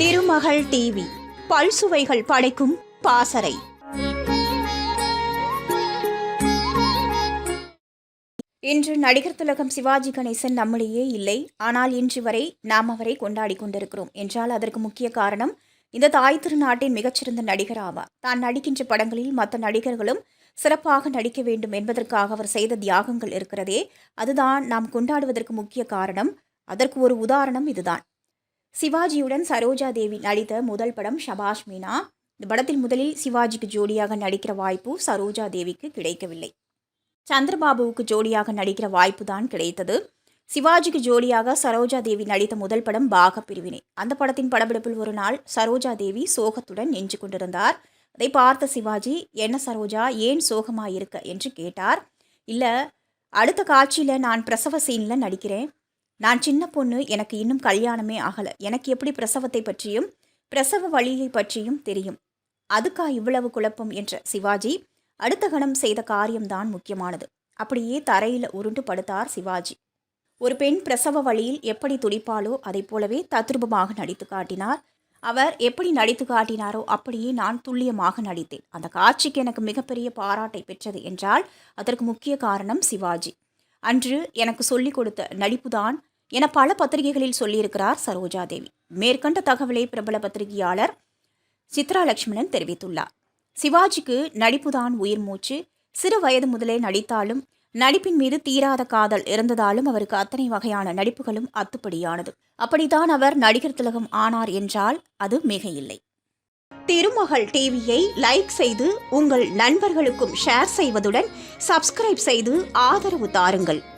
திருமகள் TV பல்சுவைகள் படைக்கும் பாசறை. இன்று நடிகர் திலகம் சிவாஜி கணேசன் நம்மிடையே இல்லை. ஆனால் இன்று வரை நாம் அவரை கொண்டாடி கொண்டிருக்கிறோம். என்றால் அதற்கு முக்கிய காரணம் இந்த தாய் திருநாட்டின் மிகச்சிறந்த நடிகர் ஆவார். தான் நடிக்கின்ற படங்களில் மற்ற நடிகர்களும் சிறப்பாக நடிக்க வேண்டும் என்பதற்காக அவர் செய்த தியாகங்கள் இருக்கிறதே. அதுதான் நாம் கொண்டாடுவதற்கு முக்கிய காரணம். அதற்கு ஒரு உதாரணம் இதுதான். சிவாஜியுடன் சரோஜா தேவி நடித்த முதல் படம் ஷபாஷ் மீனா. இந்த படத்தில் முதலில் சிவாஜிக்கு ஜோடியாக நடிக்கிற வாய்ப்பு சரோஜா தேவிக்கு கிடைக்கவில்லை. சந்திரபாபுவுக்கு ஜோடியாக நடிக்கிற வாய்ப்பு தான் கிடைத்தது. சிவாஜிக்கு ஜோடியாக சரோஜா தேவி நடித்த முதல் படம் பாக பிரிவினை அந்த படத்தின் படப்பிடிப்பில் ஒரு நாள் சரோஜா தேவி சோகத்துடன் நெஞ்சு கொண்டிருந்தார். அதை பார்த்த சிவாஜி என்ன சரோஜா ஏன் சோகமாக இருக்க என்று கேட்டார். இல்லை அடுத்த காட்சியில் நான் பிரசவ சீனில் நடிக்கிறேன். நான் சின்ன பொண்ணு எனக்கு இன்னும் கல்யாணமே ஆகலை. எனக்கு எப்படி பிரசவத்தை பற்றியும் பிரசவ வழியை பற்றியும் தெரியும். அதுக்கா இவ்வளவு குழப்பம் என்ற சிவாஜி அடுத்த கணம் செய்த காரியம்தான் முக்கியமானது. அப்படியே தரையில் உருண்டு படுத்தார் சிவாஜி. ஒரு பெண் பிரசவ வழியில் எப்படி துடிப்பாளோ அதைப் போலவே தத்ரூபமாக நடித்து காட்டினார். அவர் எப்படி நடித்து காட்டினாரோ அப்படியே நான் துல்லியமாக நடித்தேன். அந்த காட்சிக்கு எனக்கு மிகப்பெரிய பாராட்டை பெற்றது என்றால் அதற்கு முக்கிய காரணம் சிவாஜி. அன்று எனக்கு சொல்லிக் கொடுத்த நடிப்புதான் என பல பத்திரிகைகளில் சொல்லியிருக்கிறார் சரோஜா தேவி மேற்கண்ட தகவலை பிரபல பத்திரிகையாளர் சித்ரா லட்சுமணன் தெரிவித்துள்ளார். சிவாஜிக்கு நடிப்புதான் உயிர் மூச்சு. சிறு வயது முதலே நடித்தாலும் நடிப்பின் மீது தீராத காதல் இருந்ததாலும் அவருக்கு அத்தனை வகையான நடிப்புகளும் அத்துப்படியானது. அப்படித்தான் அவர் நடிகர் திலகம் ஆனார் என்றால் அது மிக இல்லை திருமகள் டிவியை லைக் செய்து உங்கள் நண்பர்களுக்கும் ஷேர் செய்வதுடன் சப்ஸ்கிரைப் செய்து ஆதரவு தாருங்கள்.